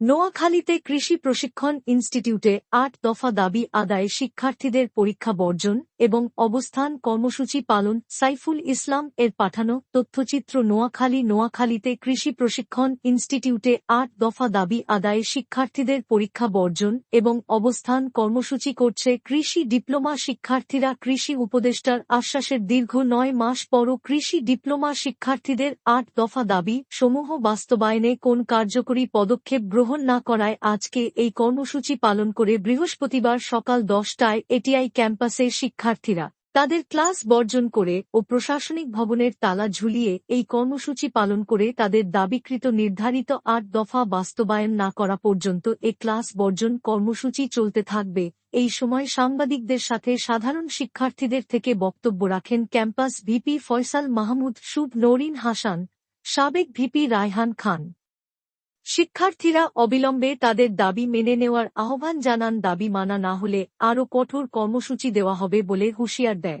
নোয়াখালীতে কৃষি প্রশিক্ষণ ইনস্টিটিউটে আট দফা দাবি আদায়ে শিক্ষার্থীদের পরীক্ষা বর্জন এবং অবস্থান কর্মসূচি পালন সাইফুল ইসলাম এর পাঠানো তথ্যচিত্র নোয়াখালী নোয়াখালীতে কৃষি প্রশিক্ষণ ইনস্টিটিউটে আট দফা দাবি আদায়ে শিক্ষার্থীদের পরীক্ষা বর্জন এবং অবস্থান কর্মসূচি করছে কৃষি ডিপ্লোমা শিক্ষার্থীরা। কৃষি উপদেষ্টার আশ্বাসের দীর্ঘ নয় মাস পরও কৃষি ডিপ্লোমা শিক্ষার্থীদের আট দফা দাবি সমূহ বাস্তবায়নে কোন কার্যকরী পদক্ষেপ গ্রহণ গ্রহণ না করায় আজকে এই কর্মসূচি পালন করে বৃহস্পতিবার সকাল দশটায় এটিআই ক্যাম্পাসের শিক্ষার্থীরা তাদের ক্লাস বর্জন করে ও প্রশাসনিক ভবনের তালা ঝুলিয়ে এই কর্মসূচি পালন করে তাদের দাবিকৃত নির্ধারিত আট দফা বাস্তবায়ন না করা পর্যন্ত এ ক্লাস বর্জন কর্মসূচি চলতে থাকবে। এই সময় সাংবাদিকদের সাথে সাধারণ শিক্ষার্থীদের থেকে বক্তব্য রাখেন ক্যাম্পাস ভিপি ফয়সাল মাহমুদ, শুভ নরিন হাসান, সাবেক ভিপি রায়হান খান। শিক্ষার্থীরা অবিলম্বে তাদের দাবি মেনে নেওয়ার আহ্বান জানান দাবি মানা না হলে আরও কঠোর কর্মসূচি দেওয়া হবে বলে হুঁশিয়ার দেয়।